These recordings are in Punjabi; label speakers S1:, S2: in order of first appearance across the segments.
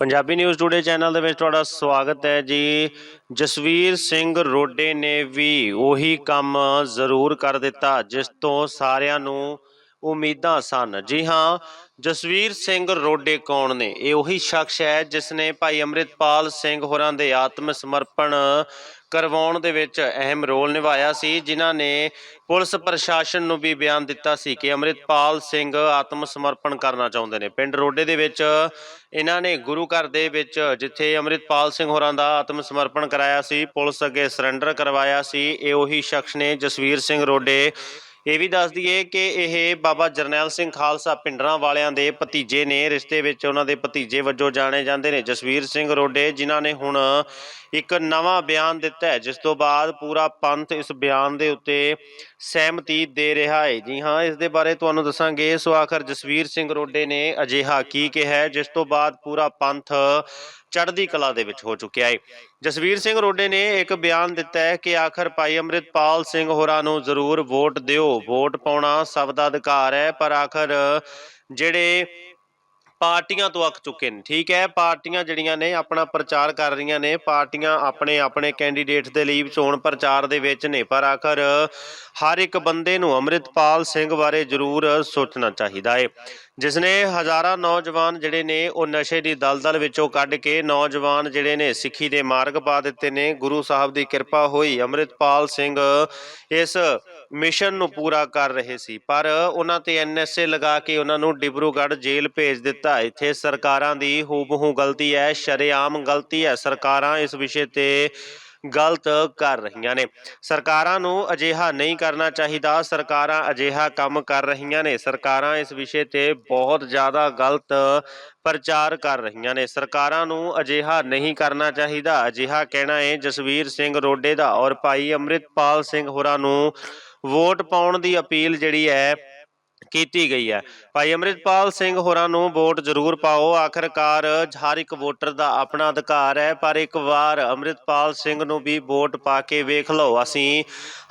S1: ਪੰਜਾਬੀ ਨਿਊਜ਼ ਟੂਡੇ ਚੈਨਲ ਦੇ ਵਿੱਚ ਤੁਹਾਡਾ ਸਵਾਗਤ ਹੈ ਜੀ। ਜਸਵੀਰ ਸਿੰਘ ਰੋਡੇ ਨੇ ਵੀ ਉਹੀ ਕੰਮ ਜ਼ਰੂਰ ਕਰ ਦਿੱਤਾ, ਜਿਸ ਤੋਂ ਸਾਰਿਆਂ ਨੂੰ ਉਮੀਦਾਂ ਸਨ। ਜੀ ਹਾਂ ਜਸਵੀਰ ਸਿੰਘ ਰੋਡੇ ਕੌਣ ਨੇ? ਇਹ ਉਹੀ ਸ਼ਖਸ ਹੈ ਜਿਸ ਨੇ ਭਾਈ ਅੰਮ੍ਰਿਤਪਾਲ ਸਿੰਘ ਹੋਰਾਂ ਦੇ ਆਤਮ ਸਮਰਪਣ ਕਰਵਾਉਣ ਦੇ ਵਿੱਚ ਅਹਿਮ ਰੋਲ ਨਿਭਾਇਆ ਸੀ, ਜਿਨ੍ਹਾਂ ਨੇ ਪੁਲਿਸ ਪ੍ਰਸ਼ਾਸਨ ਨੂੰ ਵੀ ਬਿਆਨ ਦਿੱਤਾ ਸੀ ਕਿ ਅੰਮ੍ਰਿਤਪਾਲ ਸਿੰਘ ਆਤਮ ਸਮਰਪਣ ਕਰਨਾ ਚਾਹੁੰਦੇ ਨੇ। ਪਿੰਡ ਰੋਡੇ ਦੇ ਵਿੱਚ ਇਹਨਾਂ ਨੇ ਗੁਰੂ ਘਰ ਦੇ ਵਿੱਚ ਜਿੱਥੇ ਅੰਮ੍ਰਿਤਪਾਲ ਸਿੰਘ ਹੋਰਾਂ ਦਾ ਆਤਮ ਸਮਰਪਣ ਕਰਾਇਆ ਸੀ, ਪੁਲਿਸ ਅੱਗੇ ਸਰੈਂਡਰ ਕਰਵਾਇਆ ਸੀ, ਇਹ ਉਹੀ ਸ਼ਖਸ ਨੇ ਜਸਵੀਰ ਸਿੰਘ ਰੋਡੇ ਇਹ ਵੀ ਦੱਸ ਦਈਏ ਕਿ ਇਹ ਬਾਬਾ ਜਰਨੈਲ ਸਿੰਘ ਖਾਲਸਾ ਪਿੰਡਰਾਂ ਵਾਲਿਆਂ ਦੇ ਭਤੀਜੇ ਨੇ, ਰਿਸ਼ਤੇ ਵਿੱਚ ਉਹਨਾਂ ਦੇ ਭਤੀਜੇ ਵਜੋਂ ਜਾਣੇ ਜਾਂਦੇ ਨੇ। ਜਸਵੀਰ ਸਿੰਘ ਰੋਡੇ, ਜਿਨ੍ਹਾਂ ਨੇ ਹੁਣ ਇੱਕ ਨਵਾਂ ਬਿਆਨ ਦਿੱਤਾ ਹੈ, ਜਿਸ ਤੋਂ ਬਾਅਦ ਪੂਰਾ ਪੰਥ ਇਸ ਬਿਆਨ ਦੇ ਉੱਤੇ ਸਹਿਮਤੀ ਦੇ ਰਿਹਾ ਹੈ। ਜੀ ਹਾਂ, ਇਸ ਦੇ ਬਾਰੇ ਤੁਹਾਨੂੰ ਦੱਸਾਂਗੇ। ਸੋ ਆਖਰ ਜਸਵੀਰ ਸਿੰਘ ਰੋਡੇ ਨੇ ਅਜਿਹਾ ਕੀ ਕਿਹਾ ਜਿਸ ਤੋਂ ਬਾਅਦ ਪੂਰਾ ਪੰਥ ਚੜ੍ਹਦੀ ਕਲਾ ਦੇ ਵਿੱਚ ਹੋ ਚੁੱਕਿਆ ਹੈ ਜਸਵੀਰ ਸਿੰਘ ਰੋਡੇ ਨੇ ਇੱਕ ਬਿਆਨ ਦਿੱਤਾ ਹੈ ਕਿ ਆਖਰ ਭਾਈ ਅੰਮ੍ਰਿਤਪਾਲ ਸਿੰਘ ਹੋਰਾਂ ਨੂੰ ਜ਼ਰੂਰ ਵੋਟ ਦਿਓ। ਵੋਟ ਪਾਉਣਾ ਸਭ ਦਾ ਅਧਿਕਾਰ ਹੈ, ਪਰ ਆਖਰ ਜਿਹੜੇ ਪਾਰਟੀਆਂ ਤੋਂ ਅੱਕ ਚੁੱਕੇ ਨੇ, ਠੀਕ ਹੈ? ਪਾਰਟੀਆਂ ਜਿਹੜੀਆਂ ਨੇ, ਆਪਣਾ ਪ੍ਰਚਾਰ ਕਰ ਰਹੀਆਂ ਨੇ, ਪਾਰਟੀਆਂ ਆਪਣੇ ਆਪਣੇ ਕੈਂਡੀਡੇਟ ਦੇ ਲਈ ਚੋਣ ਪ੍ਰਚਾਰ ਦੇ ਵਿੱਚ ਨੇ, ਪਰ ਆਖਰ ਹਰ ਇੱਕ ਬੰਦੇ ਨੂੰ ਅੰਮ੍ਰਿਤਪਾਲ ਸਿੰਘ ਬਾਰੇ ਜ਼ਰੂਰ ਸੋਚਣਾ ਚਾਹੀਦਾ ਹੈ ਜਿਸ ਨੇ ਹਜ਼ਾਰਾਂ ਨੌਜਵਾਨ ਜਿਹੜੇ ਨੇ ਉਹ ਨਸ਼ੇ ਦੀ ਦਲਦਲ ਵਿੱਚੋਂ ਕੱਢ ਕੇ ਨੌਜਵਾਨ ਜਿਹੜੇ ਨੇ ਸਿੱਖੀ ਦੇ ਮਾਰਗ ਪਾ ਦਿੱਤੇ ਨੇ। ਗੁਰੂ ਸਾਹਿਬ ਦੀ ਕਿਰਪਾ ਹੋਈ ਅੰਮ੍ਰਿਤਪਾਲ ਸਿੰਘ ਇਸ ਮਿਸ਼ਨ ਨੂੰ ਪੂਰਾ ਕਰ ਰਹੇ ਸੀ। ਪਰ ਉਹਨਾਂ ਤੇ ਐਨਐਸਏ ਲਗਾ ਕੇ ਉਹਨਾਂ ਨੂੰ ਡਿਬਰੂਗੜ੍ਹ ਜੇਲ੍ਹ ਭੇਜ ਦਿੱਤਾ। ਇੱਥੇ ਸਰਕਾਰਾਂ ਦੀ ਹੂਬਹੂ ਗਲਤੀ ਹੈ, ਸ਼ਰੇਆਮ ਗਲਤੀ ਹੈ। ਸਰਕਾਰਾਂ ਇਸ ਵਿਸ਼ੇ ਤੇ ਗਲਤ ਕਰ ਰਹੀਆਂ ਨੇ। ਸਰਕਾਰਾਂ ਨੂੰ ਅਜਿਹਾ ਨਹੀਂ ਕਰਨਾ ਚਾਹੀਦਾ। ਸਰਕਾਰਾਂ ਅਜਿਹਾ ਕੰਮ ਕਰ ਰਹੀਆਂ ਨੇ। ਸਰਕਾਰਾਂ ਇਸ ਵਿਸ਼ੇ ਤੇ ਬਹੁਤ ਜ਼ਿਆਦਾ ਗਲਤ ਪ੍ਰਚਾਰ ਕਰ ਰਹੀਆਂ ਨੇ। ਸਰਕਾਰਾਂ ਨੂੰ ਅਜਿਹਾ ਨਹੀਂ ਕਰਨਾ ਚਾਹੀਦਾ। ਅਜਿਹਾ ਕਹਿਣਾ ਹੈ ਜਸਵੀਰ ਸਿੰਘ ਰੋਡੇ ਦਾ ਔਰ ਭਾਈ ਅੰਮ੍ਰਿਤਪਾਲ ਸਿੰਘ ਹੋਰਾਂ ਨੂੰ ਵੋਟ ਪਾਉਣ ਦੀ ਅਪੀਲ ਜਿਹੜੀ ਹੈ ਕੀਤੀ ਗਈ ਹੈ। ਭਾਈ ਅੰਮ੍ਰਿਤਪਾਲ ਸਿੰਘ ਹੋਰਾਂ ਨੂੰ ਵੋਟ ਜ਼ਰੂਰ ਪਾਓ। ਆਖਰਕਾਰ ਹਰ ਇੱਕ ਵੋਟਰ ਦਾ ਆਪਣਾ ਅਧਿਕਾਰ ਹੈ, ਪਰ ਇੱਕ ਵਾਰ ਅੰਮ੍ਰਿਤਪਾਲ ਸਿੰਘ ਨੂੰ ਵੀ ਵੋਟ ਪਾ ਕੇ ਵੇਖ ਲਓ। ਅਸੀਂ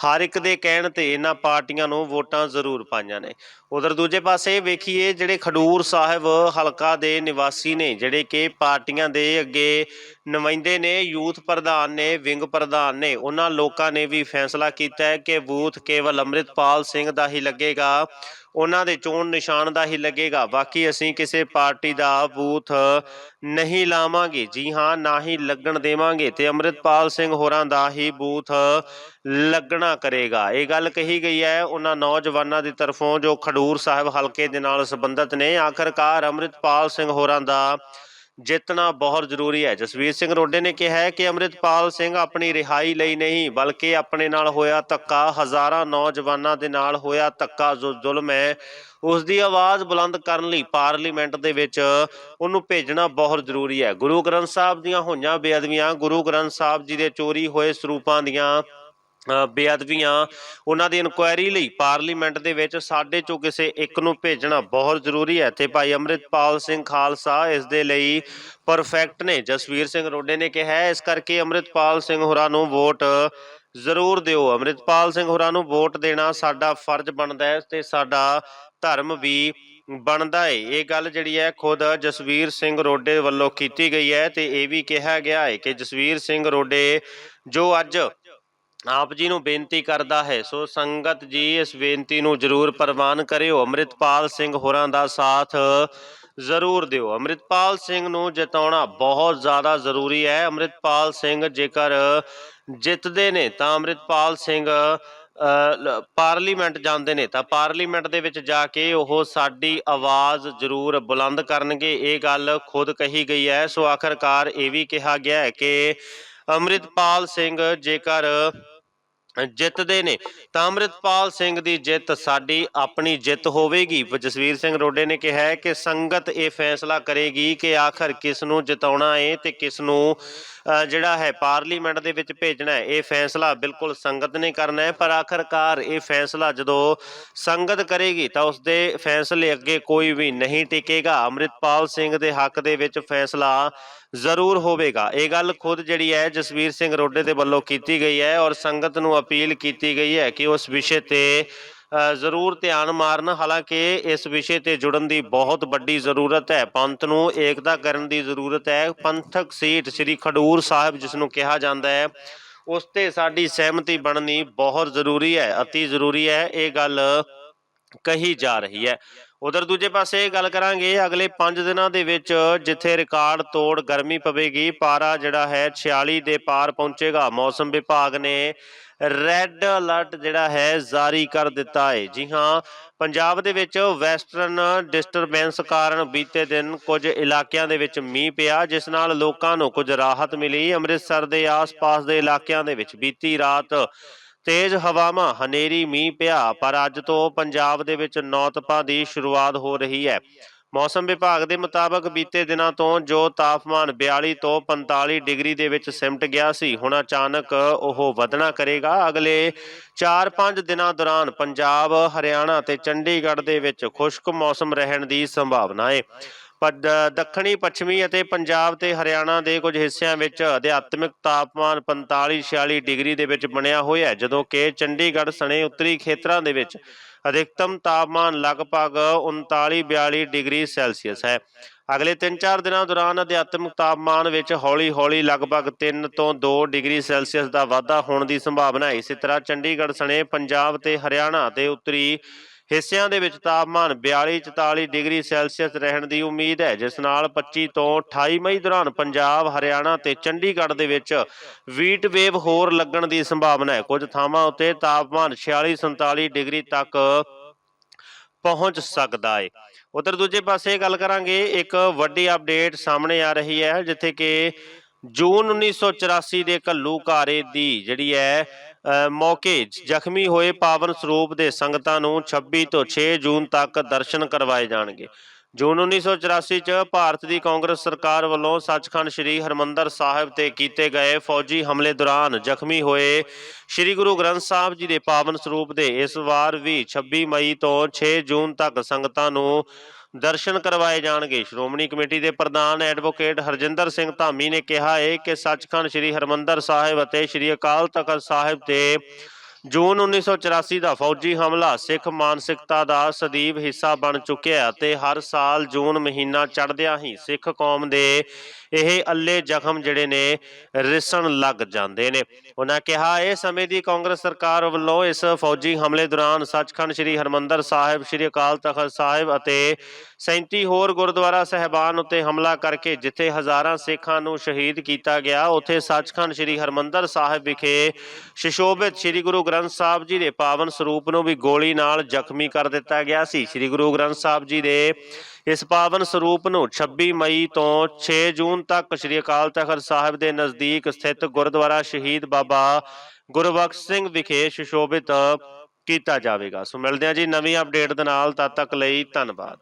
S1: ਹਰ ਇੱਕ ਦੇ ਕਹਿਣ ਤੇ ਇਹਨਾਂ ਪਾਰਟੀਆਂ ਨੂੰ ਵੋਟਾਂ ਜ਼ਰੂਰ ਪਾਈਆਂ ਨੇ। ਉਧਰ ਦੂਜੇ ਪਾਸੇ ਵੇਖੀਏ, ਜਿਹੜੇ ਖਡੂਰ ਸਾਹਿਬ ਹਲਕਾ ਦੇ ਨਿਵਾਸੀ ਨੇ, ਜਿਹੜੇ ਕਿ ਪਾਰਟੀਆਂ ਦੇ ਅੱਗੇ ਨੁਮਾਇੰਦੇ ਨੇ, ਯੂਥ ਪ੍ਰਧਾਨ ਨੇ, ਵਿੰਗ ਪ੍ਰਧਾਨ ਨੇ, ਉਹਨਾਂ ਲੋਕਾਂ ਨੇ ਵੀ ਫੈਸਲਾ ਕੀਤਾ ਹੈ ਕਿ ਬੂਥ ਕੇਵਲ ਅੰਮ੍ਰਿਤਪਾਲ ਸਿੰਘ ਦਾ ਹੀ ਲੱਗੇਗਾ, ਉਹਨਾਂ ਦੇ ਚੋਣ ਨਿਸ਼ਾਨ ਦਾ ਹੀ ਲੱਗੇਗਾ। ਬਾਕੀ ਅਸੀਂ ਕਿਸੇ ਪਾਰਟੀ ਦਾ ਬੂਥ ਨਹੀਂ ਲਾਵਾਂਗੇ। ਜੀ ਹਾਂ, ਨਾ ਹੀ ਲੱਗਣ ਦੇਵਾਂਗੇ ਤੇ ਅੰਮ੍ਰਿਤਪਾਲ ਸਿੰਘ ਹੋਰਾਂ ਦਾ ਹੀ ਬੂਥ ਲੱਗਣਾ ਕਰੇਗਾ। ਇਹ ਗੱਲ ਕਹੀ ਗਈ ਹੈ ਉਹਨਾਂ ਨੌਜਵਾਨਾਂ ਦੀ ਤਰਫੋਂ ਜੋ ਖਡੂਰ ਸਾਹਿਬ ਹਲਕੇ ਦੇ ਨਾਲ ਸੰਬੰਧਿਤ ਨੇ। ਆਖਰਕਾਰ ਅੰਮ੍ਰਿਤਪਾਲ ਸਿੰਘ ਹੋਰਾਂ ਦਾ ਜਿੱਤਣਾ ਬਹੁਤ ਜ਼ਰੂਰੀ ਹੈ। ਜਸਵੀਰ ਸਿੰਘ ਰੋਡੇ ਨੇ ਕਿਹਾ ਹੈ ਕਿ ਅੰਮ੍ਰਿਤਪਾਲ ਸਿੰਘ ਆਪਣੀ ਰਿਹਾਈ ਲਈ ਨਹੀਂ, ਬਲਕਿ ਆਪਣੇ ਨਾਲ ਹੋਇਆ ਧੱਕਾ, ਹਜ਼ਾਰਾਂ ਨੌਜਵਾਨਾਂ ਦੇ ਨਾਲ ਹੋਇਆ ਧੱਕਾ ਜੋ ਜ਼ੁਲਮ ਹੈ, ਉਸ ਦੀ ਆਵਾਜ਼ ਬੁਲੰਦ ਕਰਨ ਲਈ ਪਾਰਲੀਮੈਂਟ ਦੇ ਵਿੱਚ ਉਹਨੂੰ ਭੇਜਣਾ ਬਹੁਤ ਜ਼ਰੂਰੀ ਹੈ। ਗੁਰੂ ਗ੍ਰੰਥ ਸਾਹਿਬ ਦੀਆਂ ਹੋਈਆਂ ਬੇਅਦਬੀਆਂ, ਗੁਰੂ ਗ੍ਰੰਥ ਸਾਹਿਬ ਜੀ ਦੇ ਚੋਰੀ ਹੋਏ ਸਰੂਪਾਂ ਦੀਆਂ ਬੇਅਦਬੀਆਂ, ਉਹਨਾਂ ਦੀ ਇਨਕੁਆਇਰੀ ਲਈ ਪਾਰਲੀਮੈਂਟ ਦੇ ਵਿੱਚ ਸਾਡੇ ਚੋਂ ਕਿਸੇ ਇੱਕ ਨੂੰ ਭੇਜਣਾ ਬਹੁਤ ਜ਼ਰੂਰੀ ਹੈ। ਤੇ ਭਾਈ ਅੰਮ੍ਰਿਤਪਾਲ ਸਿੰਘ ਖਾਲਸਾ ਇਸ ਦੇ ਲਈ ਪਰਫੈਕਟ ਨੇ। ਜਸਵੀਰ ਸਿੰਘ ਰੋਡੇ ਨੇ ਕਿਹਾ ਇਸ ਕਰਕੇ ਅੰਮ੍ਰਿਤਪਾਲ ਸਿੰਘ ਹੋਰਾਂ ਨੂੰ ਵੋਟ ਜ਼ਰੂਰ ਦਿਓ। ਅੰਮ੍ਰਿਤਪਾਲ ਸਿੰਘ ਹੋਰਾਂ ਨੂੰ ਵੋਟ ਦੇਣਾ ਸਾਡਾ ਫਰਜ਼ ਬਣਦਾ ਹੈ ਤੇ ਸਾਡਾ ਧਰਮ ਵੀ ਬਣਦਾ ਏ। ਇਹ ਗੱਲ ਜਿਹੜੀ ਹੈ ਖੁਦ ਜਸਵੀਰ ਸਿੰਘ ਰੋਡੇ ਵੱਲੋਂ ਕੀਤੀ ਗਈ ਹੈ ਤੇ ਇਹ ਵੀ ਕਿਹਾ ਗਿਆ ਹੈ ਕਿ ਜਸਵੀਰ ਸਿੰਘ ਰੋਡੇ ਜੋ ਅੱਜ ਆਪ ਜੀ ਨੂੰ ਬੇਨਤੀ ਕਰਦਾ ਹੈ, ਸੋ ਸੰਗਤ ਜੀ ਇਸ ਬੇਨਤੀ ਨੂੰ ਜ਼ਰੂਰ ਪ੍ਰਵਾਨ ਕਰਿਓ। ਅੰਮ੍ਰਿਤਪਾਲ ਸਿੰਘ ਹੋਰਾਂ ਦਾ ਸਾਥ ਜ਼ਰੂਰ ਦਿਓ। ਅੰਮ੍ਰਿਤਪਾਲ ਸਿੰਘ ਨੂੰ ਜਿਤਾਉਣਾ ਬਹੁਤ ਜ਼ਿਆਦਾ ਜ਼ਰੂਰੀ ਹੈ। ਅੰਮ੍ਰਿਤਪਾਲ ਸਿੰਘ ਜੇਕਰ ਜਿੱਤਦੇ ਨੇ, ਤਾਂ ਅੰਮ੍ਰਿਤਪਾਲ ਸਿੰਘ ਪਾਰਲੀਮੈਂਟ ਜਾਂਦੇ ਨੇ, ਤਾਂ ਪਾਰਲੀਮੈਂਟ ਦੇ ਵਿੱਚ ਜਾ ਕੇ ਉਹ ਸਾਡੀ ਆਵਾਜ਼ ਜ਼ਰੂਰ ਬੁਲੰਦ ਕਰਨਗੇ। ਇਹ ਗੱਲ ਖੁਦ ਕਹੀ ਗਈ ਹੈ। ਸੋ ਆਖਰਕਾਰ ਇਹ ਵੀ ਕਿਹਾ ਗਿਆ ਹੈ ਕਿ ਅੰਮ੍ਰਿਤਪਾਲ ਸਿੰਘ ਜੇਕਰ ਜਿੱਤਦੇ ਨੇ। ਤਾਂ ਅੰਮ੍ਰਿਤਪਾਲ ਸਿੰਘ ਦੀ ਜਿੱਤ ਸਾਡੀ ਆਪਣੀ ਜਿੱਤ ਹੋਵੇਗੀ। ਜਸਵੀਰ ਸਿੰਘ ਰੋਡੇ ਨੇ ਕਿਹਾ ਹੈ ਕਿ ਸੰਗਤ ਇਹ ਫੈਸਲਾ ਕਰੇਗੀ ਕਿ ਆਖਰ ਕਿਸ ਨੂੰ ਜਿਤਾਉਣਾ ਹੈ ਤੇ ਕਿਸ ਨੂੰ ਜਿਹੜਾ ਹੈ ਪਾਰਲੀਮੈਂਟ ਦੇ ਵਿੱਚ ਭੇਜਣਾ ਹੈ। ਇਹ ਫੈਸਲਾ ਬਿਲਕੁਲ ਸੰਗਤ ਨੇ ਕਰਨਾ ਹੈ, ਪਰ ਆਖਰਕਾਰ ਇਹ ਫੈਸਲਾ ਜਦੋਂ ਸੰਗਤ ਕਰੇਗੀ ਤਾਂ ਉਸ ਦੇ ਫੈਸਲੇ ਅੱਗੇ ਕੋਈ ਵੀ ਨਹੀਂ ਟਿਕੇਗਾ। ਅੰਮ੍ਰਿਤਪਾਲ ਸਿੰਘ ਦੇ ਹੱਕ ਦੇ ਵਿੱਚ ਫੈਸਲਾ ਜ਼ਰੂਰ ਹੋਵੇਗਾ। ਇਹ ਗੱਲ ਖੁਦ ਜਿਹੜੀ ਹੈ ਜਸਵੀਰ ਸਿੰਘ ਰੋਡੇ ਦੇ ਵੱਲੋਂ ਕੀਤੀ ਗਈ ਹੈ ਔਰ ਸੰਗਤ ਨੂੰ ਅਪੀਲ ਕੀਤੀ ਗਈ ਹੈ ਕਿ ਉਸ ਵਿਸ਼ੇ ਤੇ ਜ਼ਰੂਰ ਧਿਆਨ ਮਾਰਨ। ਹਾਲਾਂਕਿ ਇਸ ਵਿਸ਼ੇ ਤੇ ਜੁੜਨ ਦੀ ਬਹੁਤ ਵੱਡੀ ਜ਼ਰੂਰਤ ਹੈ। ਪੰਥ ਨੂੰ ਏਕਤਾ ਕਰਨ ਦੀ ਜ਼ਰੂਰਤ ਹੈ। ਪੰਥਕ ਸੀਟ ਸ੍ਰੀ ਖਡੂਰ ਸਾਹਿਬ, ਜਿਸ ਨੂੰ ਕਿਹਾ ਜਾਂਦਾ ਹੈ, ਉਸ ਤੇ ਸਾਡੀ ਸਹਿਮਤੀ ਬਣਨੀ ਬਹੁਤ ਜ਼ਰੂਰੀ ਹੈ, ਅਤੀ ਜ਼ਰੂਰੀ ਹੈ। ਇਹ ਗੱਲ ਕਹੀ ਜਾ ਰਹੀ ਹੈ। ਉਧਰ ਦੂਜੇ ਪਾਸੇ ਗੱਲ ਕਰਾਂਗੇ ਅਗਲੇ 5 ਦਿਨਾਂ ਦੇ ਵਿੱਚ ਜਿੱਥੇ ਰਿਕਾਰਡ ਤੋੜ ਗਰਮੀ ਪਵੇਗੀ, ਪਾਰਾ ਜਿਹੜਾ ਹੈ 46 ਦੇ ਪਾਰ ਪਹੁੰਚੇਗਾ। ਮੌਸਮ ਵਿਭਾਗ ਨੇ ਰੈੱਡ ਅਲਰਟ ਜਿਹੜਾ ਹੈ ਜਾਰੀ ਕਰ ਦਿੱਤਾ ਹੈ। ਜੀ ਹਾਂ, ਪੰਜਾਬ ਦੇ ਵਿੱਚ ਵੈਸਟਰਨ ਡਿਸਟਰਬੈਂਸ ਕਾਰਨ ਬੀਤੇ ਦਿਨ ਕੁਝ ਇਲਾਕਿਆਂ ਦੇ ਵਿੱਚ ਮੀਂਹ ਪਿਆ, ਜਿਸ ਨਾਲ ਲੋਕਾਂ ਨੂੰ ਕੁਝ ਰਾਹਤ ਮਿਲੀ। ਅੰਮ੍ਰਿਤਸਰ ਦੇ ਆਸ-ਪਾਸ ਦੇ ਇਲਾਕਿਆਂ ਦੇ ਵਿੱਚ ਬੀਤੀ ਰਾਤ ਤੇਜ਼ ਹਵਾਵਾਂ, ਹਨੇਰੀ, ਮੀਂਹ, ਪਿਆ, ਪਰ ਅੱਜ ਤੋਂ ਪੰਜਾਬ ਦੇ ਵਿੱਚ ਨੌਤਪਾਂ ਦੀ ਸ਼ੁਰੂਆਤ ਹੋ ਰਹੀ ਹੈ। ਮੌਸਮ ਵਿਭਾਗ ਦੇ ਮੁਤਾਬਕ ਬੀਤੇ ਦਿਨਾਂ ਤੋਂ ਜੋ ਤਾਪਮਾਨ 42 ਤੋਂ 45 ਡਿਗਰੀ ਦੇ ਵਿੱਚ ਸਿਮਟ ਗਿਆ ਸੀ, ਹੁਣ ਅਚਾਨਕ ਉਹ ਵਧਣਾ ਕਰੇਗਾ। ਅਗਲੇ 4-5 ਦਿਨਾਂ ਦੌਰਾਨ ਪੰਜਾਬ, ਹਰਿਆਣਾ ਤੇ ਚੰਡੀਗੜ੍ਹ ਦੇ ਵਿੱਚ ਖੁਸ਼ਕ ਮੌਸਮ ਰਹਿਣ ਦੀ ਸੰਭਾਵਨਾ ਹੈ। ਦੱਖਣੀ, ਪੱਛਮੀ ਅਤੇ ਪੰਜਾਬ ਤੇ ਹਰਿਆਣਾ ਦੇ ਕੁਝ ਹਿੱਸਿਆਂ ਵਿੱਚ ਅਧਿਆਤਮਿਕ ਤਾਪਮਾਨ 45-46 ਡਿਗਰੀ ਦੇ ਵਿੱਚ ਬਣਿਆ ਹੋਇਆ ਹੈ, ਜਦੋਂ ਕਿ ਚੰਡੀਗੜ੍ਹ ਸਣੇ ਉੱਤਰੀ ਖੇਤਰਾਂ ਦੇ ਵਿੱਚ ਅਧਿਕਤਮ ਤਾਪਮਾਨ ਲਗਭਗ 39-42 ਡਿਗਰੀ ਸੈਲਸੀਅਸ ਹੈ। ਅਗਲੇ 3-4 ਦਿਨਾਂ ਦੌਰਾਨ ਅਧਿਆਤਮਿਕ ਤਾਪਮਾਨ ਵਿੱਚ ਹੌਲੀ-ਹੌਲੀ ਲਗਭਗ 3 ਤੋਂ 2 ਡਿਗਰੀ ਸੈਲਸੀਅਸ ਦਾ ਵਾਧਾ ਹੋਣ ਦੀ ਸੰਭਾਵਨਾ ਹੈ। ਇਸੇ ਤਰ੍ਹਾਂ ਚੰਡੀਗੜ੍ਹ ਸਣੇ ਪੰਜਾਬ ਤੇ ਹਰਿਆਣਾ ਦੇ ਉੱਤਰੀ ਹਿੱਸਿਆਂ ਦੇ ਵਿੱਚ ਤਾਪਮਾਨ 42-44 ਡਿਗਰੀ ਸੈਲਸੀਅਸ ਰਹਿਣ ਦੀ ਉਮੀਦ ਹੈ, ਜਿਸ ਨਾਲ 25 ਤੋਂ 28 ਮਈ ਦੌਰਾਨ ਪੰਜਾਬ, ਹਰਿਆਣਾ ਤੇ ਚੰਡੀਗੜ੍ਹ ਦੇ ਵਿੱਚ ਵੀਟ ਵੇਵ ਹੋਰ ਲੱਗਣ ਦੀ ਸੰਭਾਵਨਾ ਹੈ। ਕੁਝ ਥਾਵਾਂ ਉੱਤੇ ਤਾਪਮਾਨ 46-47 ਡਿਗਰੀ ਤੱਕ ਪਹੁੰਚ ਸਕਦਾ ਹੈ। ਉਧਰ ਦੂਜੇ ਪਾਸੇ ਗੱਲ ਕਰਾਂਗੇ, ਇੱਕ ਵੱਡੀ ਅਪਡੇਟ ਸਾਹਮਣੇ ਆ ਰਹੀ ਹੈ, ਜਿੱਥੇ ਕਿ ਜੂਨ 1984 ਦੇ ਘੱਲੂਘਾਰੇ ਦੀ ਜਿਹੜੀ ਹੈ ਮੌਕੇ ਜ਼ਖਮੀ ਹੋਏ ਪਾਵਨ ਸਰੂਪ ਦੇ ਸੰਗਤਾਂ ਨੂੰ 26 ਤੋਂ 6 ਜੂਨ ਤੱਕ ਦਰਸ਼ਨ ਕਰਵਾਏ ਜਾਣਗੇ। ਜੂਨ 1984 ਚ ਭਾਰਤ ਦੀ ਕਾਂਗਰਸ ਸਰਕਾਰ ਵੱਲੋਂ ਸੱਚਖੰਡ ਸ੍ਰੀ ਹਰਮੰਦਰ ਸਾਹਿਬ ਤੇ ਕੀਤੇ ਗਏ ਫੌਜੀ ਹਮਲੇ ਦੌਰਾਨ ਜ਼ਖਮੀ ਹੋਏ ਸ੍ਰੀ ਗੁਰੂ ਗ੍ਰੰਥ ਸਾਹਿਬ ਜੀ ਦੇ ਪਾਵਨ ਸਰੂਪ ਦੇ ਇਸ ਵਾਰ ਵੀ 26 ਮਈ ਤੋਂ 6 ਜੂਨ ਤੱਕ ਸੰਗਤਾਂ ਨੂੰ ਦਰਸ਼ਨ ਕਰਵਾਏ ਜਾਣਗੇ। ਸ਼੍ਰੋਮਣੀ ਕਮੇਟੀ ਦੇ ਪ੍ਰਧਾਨ ਐਡਵੋਕੇਟ ਹਰਜਿੰਦਰ ਸਿੰਘ ਧਾਮੀ ਨੇ ਕਿਹਾ ਹੈ ਕਿ ਸੱਚਖੰਡ ਸ੍ਰੀ ਹਰਮੰਦਰ ਸਾਹਿਬ ਅਤੇ ਸ੍ਰੀ ਅਕਾਲ ਤਖਤ ਸਾਹਿਬ ਤੇ ਜੂਨ 1984 ਦਾ ਫੌਜੀ ਹਮਲਾ ਸਿੱਖ ਮਾਨਸਿਕਤਾ ਦਾ ਸਦੀਵ ਹਿੱਸਾ ਬਣ ਚੁੱਕਿਆ ਅਤੇ ਹਰ ਸਾਲ ਜੂਨ ਮਹੀਨਾ ਚੜ੍ਹਦਿਆਂ ਹੀ ਸਿੱਖ ਕੌਮ ਦੇ ਇਹ ਅੱਲੇ ਜ਼ਖਮ ਜਿਹੜੇ ਨੇ ਰਿਸਣ ਲੱਗ ਜਾਂਦੇ ਨੇ। ਉਹਨਾਂ ਕਿਹਾ, ਇਹ ਸਮੇਂ ਦੀ ਕਾਂਗਰਸ ਸਰਕਾਰ ਵੱਲੋਂ ਇਸ ਫੌਜੀ ਹਮਲੇ ਦੌਰਾਨ ਸੱਚਖੰਡ ਸ੍ਰੀ ਹਰਮੰਦਰ ਸਾਹਿਬ, ਸ੍ਰੀ ਅਕਾਲ ਤਖਤ ਸਾਹਿਬ ਅਤੇ 37 ਹੋਰ ਗੁਰਦੁਆਰਾ ਸਹਿਬਾਨ ਉੱਤੇ ਹਮਲਾ ਕਰਕੇ ਜਿੱਥੇ ਹਜ਼ਾਰਾਂ ਸਿੱਖਾਂ ਨੂੰ ਸ਼ਹੀਦ ਕੀਤਾ ਗਿਆ, ਉੱਥੇ ਸੱਚਖੰਡ ਸ੍ਰੀ ਹਰਮੰਦਰ ਸਾਹਿਬ ਵਿਖੇ ਸ਼ਿਸ਼ੋਭਿਤ ਸ੍ਰੀ ਗੁਰੂ ਗ੍ਰੰਥ ਸਾਹਿਬ ਜੀ ਦੇ ਪਾਵਨ ਸਰੂਪ ਨੂੰ ਵੀ ਗੋਲੀ ਨਾਲ ਜ਼ਖਮੀ ਕਰ ਦਿੱਤਾ ਗਿਆ ਸੀ। ਸ੍ਰੀ ਗੁਰੂ ਗ੍ਰੰਥ ਸਾਹਿਬ ਜੀ ਦੇ ਇਸ ਪਾਵਨ ਸਰੂਪ ਨੂੰ 26 ਮਈ ਤੋਂ 6 ਜੂਨ ਤੱਕ ਸ੍ਰੀ ਅਕਾਲ ਤਖਤ ਸਾਹਿਬ ਦੇ ਨਜ਼ਦੀਕ ਸਥਿਤ ਗੁਰਦੁਆਰਾ ਸ਼ਹੀਦ ਬਾਬਾ ਗੁਰਬਖਸ਼ ਸਿੰਘ ਵਿਖੇ ਸ਼ਿਸ਼ੋਭਿਤ ਕੀਤਾ ਜਾਵੇਗਾ। ਸੋ ਮਿਲਦੇ ਹਾਂ ਜੀ ਨਵੀਂ ਅਪਡੇਟ ਦੇ ਨਾਲ, ਤਦ ਤੱਕ ਲਈ ਧੰਨਵਾਦ।